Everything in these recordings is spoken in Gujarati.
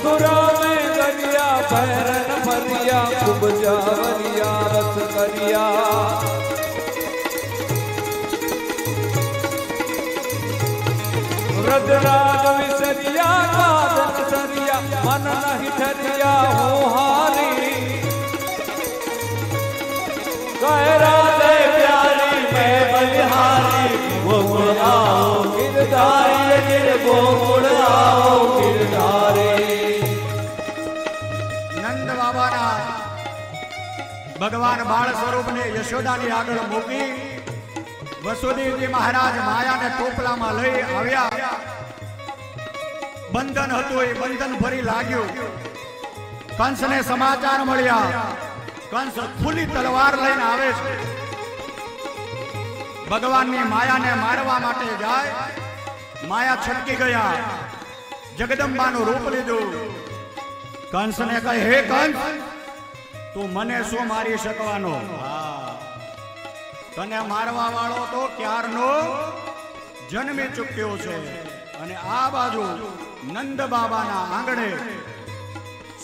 मुस्कुरा में गरिया भैरन भरिया, खूब जावरिया, रस करिया। रदराग विसरिया गादन सरिया, मन नहीं ठरिया, हो हारी। गहरा दे प्यारी, मैं बलिहारी वो आओ, गिरधारी, गिर गोकुल आओ, गिरधारी। ભગવાન બાળ સ્વરૂપને યશોદાની આગળ મૂકી વસુદેવજી મહારાજ માયાને ટોપલામાં લઈ આવ્યા. બંધન હતું, એ બંધન ફરી લાગ્યું. કંસને સમાચાર મળ્યા. કંસ ખુલ્લી તલવાર લઈને આવે છે. ભગવાનની માયાને મારવા માટે જાય. માયા છટકી ગયા. જગદંબાનું રૂપ લીધું. કંસને કહે, હે કંસ તું મને શું મારી શકવાનો? તને મારવા વાળો તો ક્યારનો? જન્મી ચૂક્યો છે. અને આ બાજુ નંદ બાબાના આંગણે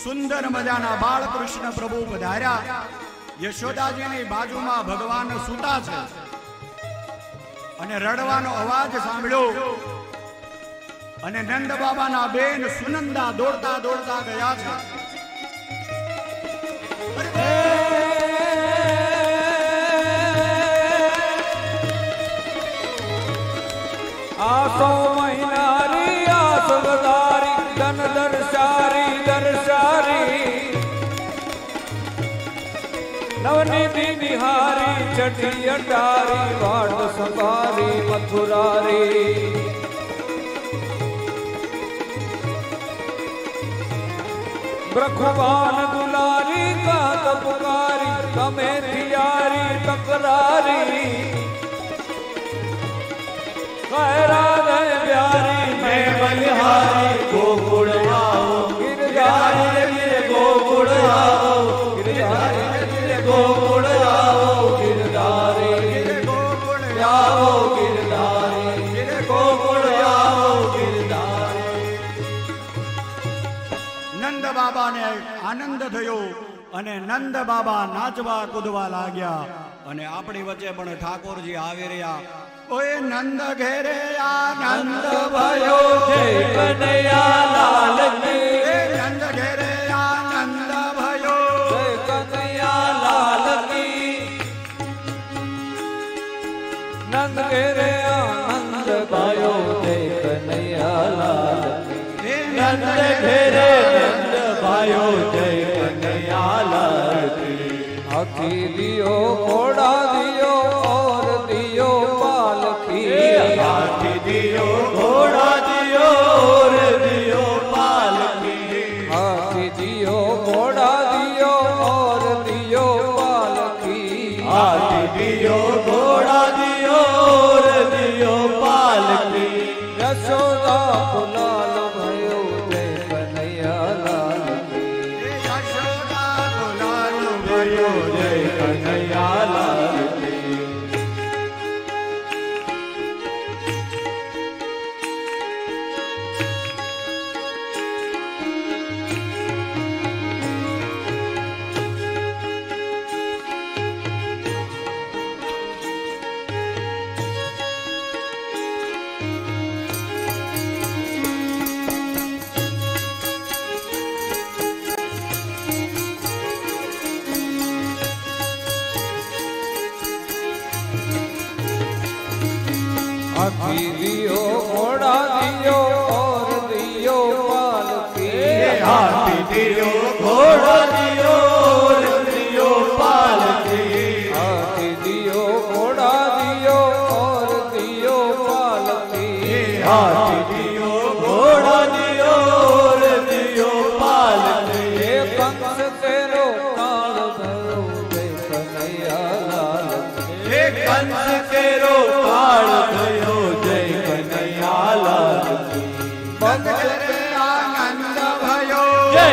સુંદર મજાના બાળકૃષ્ણ પ્રભુ પધાર્યા. યશોદાજીની બાજુમાં ભગવાન સૂતા છે. અને રડવાનો અવાજ સાંભળ્યો. અને નંદ બાબાના બેન સુનંદા દોડતા દોડતા ગયા છે. बिहारी, चटी अटारी बाट सवारी, मथुरारी। ब्रखवान दुलारी का तपकारी तमे तियारी तकरारी कहरा गए प्यारी, मैं बलिहारी को गुड़वा નંદ બાબા નાચવા કૂદવા લાગ્યા અને આપણી વચ્ચે પણ ઠાકોરજી આવી રહ્યા. ઓય નંદ ઘેરે આ નંદ ભયો છે કનૈયા લાલ નંદ ઘેરે આ નંદ ભયો છે કનૈયા લાલ નંદ ઘેરે આનંદ ભયો છે કનૈયા લાલ નંદ ઘેરે નંદ ભયો છે હાથી દિયો ઘોડા દિયો ઓર દિયો પાલખી હાથી દિયો ઘોડા દિયો ઓર દિયો પાલખી હાથી દિયો ઘોડા દિયો ઓર દિયો પાલખી હાથી દિયો Aqui viu હાથી દિયો ઘોડા દિયો દિયો પાલ દિયો હાથી દિયો ઘોડા દિયો ઓર દિયો પાલ દિયો હાથી દિયો ઘોડા દિયો ઓર દિયો પાલ દિયો કંસ તેરો તાળ ધરો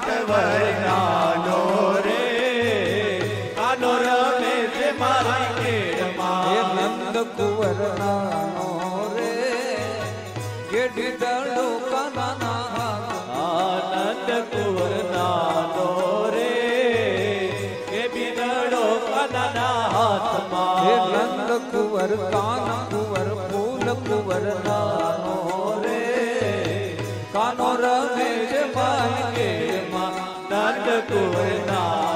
નટવરનાનો રે આનો રમે છે મારા કેડમાં નંદ કુંવરનાનો રે ગેડી દળો કનાના આનંદ કુંવરનાનો રે કે બિદળો કનાના હાથમાં નંદ કુંવર કાન કુંવર, ફૂલ કુંવરનાનો 对。了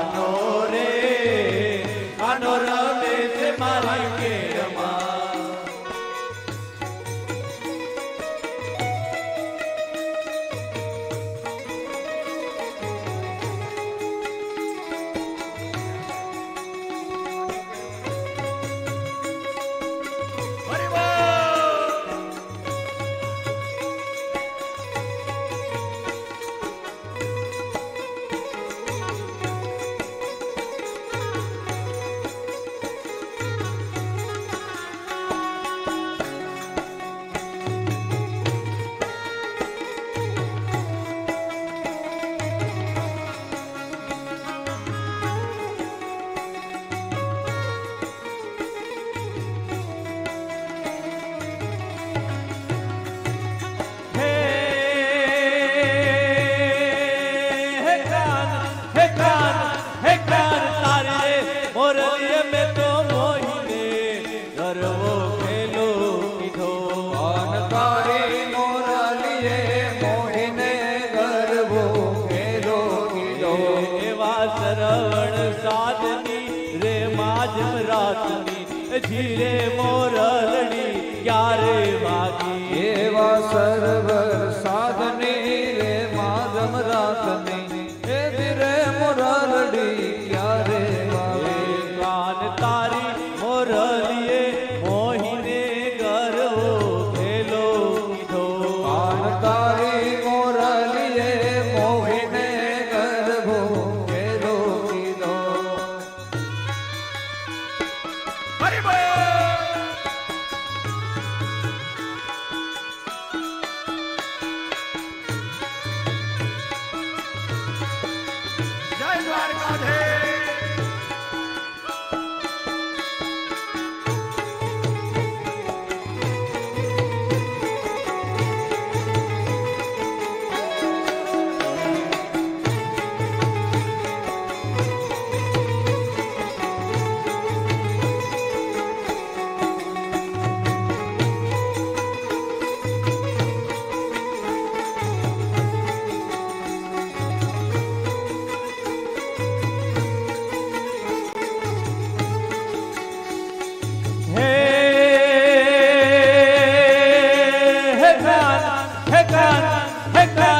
શ્રવણ સાધની રે માજમ રાતની ધીરે મોરલડી ક્યારે વાગી? એવા સર્વ સાધન ਹੈ ਗਾਨ ਹੈ